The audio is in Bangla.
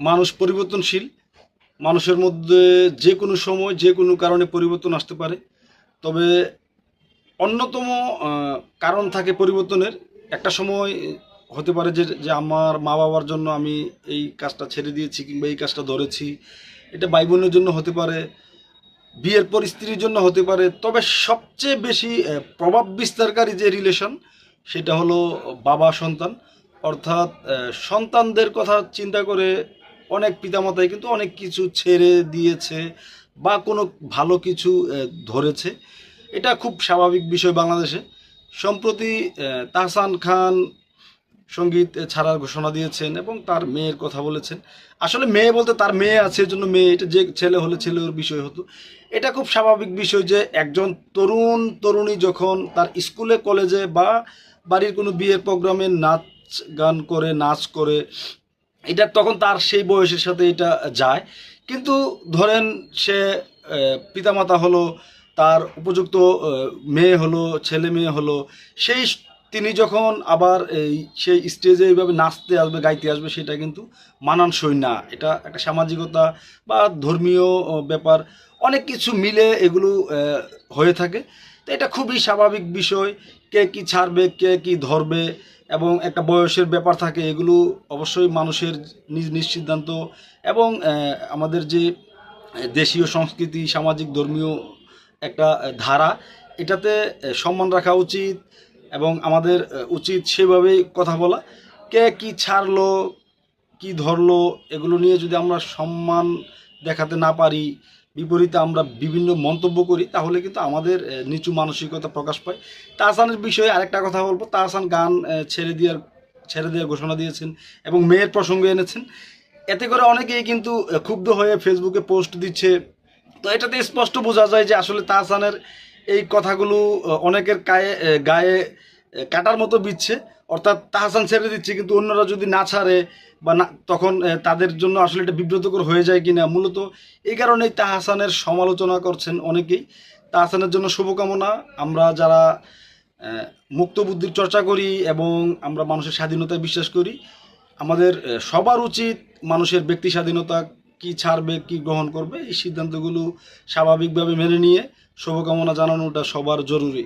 মানুষ পরিবর্তনশীল, মানুষের মধ্যে যে কোনো সময়, যে কোনো কারণে পরিবর্তন আসতে পারে। তবে অন্যতম কারণ থাকে পরিবর্তনের। একটা সময় হতে পারে যে যে আমার মা বাবার জন্য আমি এই কাজটা ছেড়ে দিয়েছি কিংবা এই কাজটা ধরেছি। এটা ভাই বোনের জন্য হতে পারে, বিয়ের পর স্ত্রীর জন্য হতে পারে। তবে সবচেয়ে বেশি প্রভাব বিস্তারকারী যে রিলেশন সেটা হলো বাবা সন্তান অর্থাৎ সন্তানদের কথা চিন্তা করে অনেক পিতামাতাই কিন্তু অনেক কিছু ছেড়ে দিয়েছে বা কোনো ভালো কিছু ধরেছে। এটা খুব স্বাভাবিক বিষয় বাংলাদেশে। সম্প্রতি তাহসান খান সংগীত ছাড়ার ঘোষণা দিয়েছেন এবং তার মেয়ের কথা বলেছেন। আসলে মেয়ে বলতে তার মেয়ে আছে জন্য মেয়ে, এটা যে ছেলে হলে ছেলের বিষয় হতো। এটা খুব স্বাভাবিক বিষয় যে একজন তরুণ, তরুণী যখন তার স্কুলে, কলেজে বা বাড়ির কোনো বিয়ের প্রোগ্রামে নাচ গান করে, নাচ করে এটা তখন তার সেই বয়সের সাথে এটা যায়। কিন্তু ধরেন সে পিতামাতা হলো, তার উপযুক্ত মেয়ে হলো, ছেলে মেয়ে হলো, সেই তিনি যখন আবার এই সেই স্টেজে এইভাবে নাচতে আসবে, গাইতে আসবে, সেটা কিন্তু মানানসই না। এটা একটা সামাজিকতা বা ধর্মীয় ব্যাপার, অনেক কিছু মিলে এগুলো হয়ে থাকে। তো এটা খুবই স্বাভাবিক বিষয়, কে কি ছাড়বে, কে কি ধরবে এবং একটা বয়সের ব্যাপার থাকে, এগুলো অবশ্যই মানুষের নিজ নিজ সিদ্ধান্ত এবং আমাদের যে দেশীয় সংস্কৃতি, সামাজিক, ধর্মীয় একটা ধারা, এটাতে সম্মান রাখা উচিত। এবং আমাদের উচিত সেভাবেই কথা বলা। কে কি ছাড়লো, কি ধরলো, এগুলো নিয়ে যদি আমরা সম্মান দেখাতে না পারি, বিপরীতে আমরা বিভিন্ন মন্তব্য করি, তাহলে কিন্তু আমাদের নিচু মানসিকতা প্রকাশ পায়। তাহসানের বিষয়ে আরেকটা কথা বলব। তাহসান গান ছেড়ে দেওয়ার ছেড়ে দেওয়ার ঘোষণা দিয়েছেন এবং মেয়ের প্রসঙ্গ এনেছেন। এতে করে অনেকেই কিন্তু ক্ষুব্ধ হয়ে ফেসবুকে পোস্ট দিচ্ছে। তো এটাতে স্পষ্ট বোঝা যায় যে আসলে তাহসানের এই কথাগুলো অনেকের গায়ে গায়ে কাটার মতো বিচ্ছে অর্থাৎ তাহসান ছেড়ে দিচ্ছে, কিন্তু অন্যরা যদি না ছাড়ে বা না, তখন তাদের জন্য আসলে এটা বিব্রতকর হয়ে যায় কিনা। মূলত এই কারণেই তাহসানের সমালোচনা করছেন অনেকেই। তাহসানের জন্য শুভকামনা। আমরা যারা মুক্ত বুদ্ধির চর্চা করি এবং আমরা মানুষের স্বাধীনতায় বিশ্বাস করি, আমাদের সবার উচিত মানুষের ব্যক্তি স্বাধীনতা কি ছাড়বে কি গ্রহণ করবে এই সিদ্ধান্তগুলো স্বাভাবিকভাবে মেনে নিয়ে শুভকামনা জানানোটা সবার জরুরি।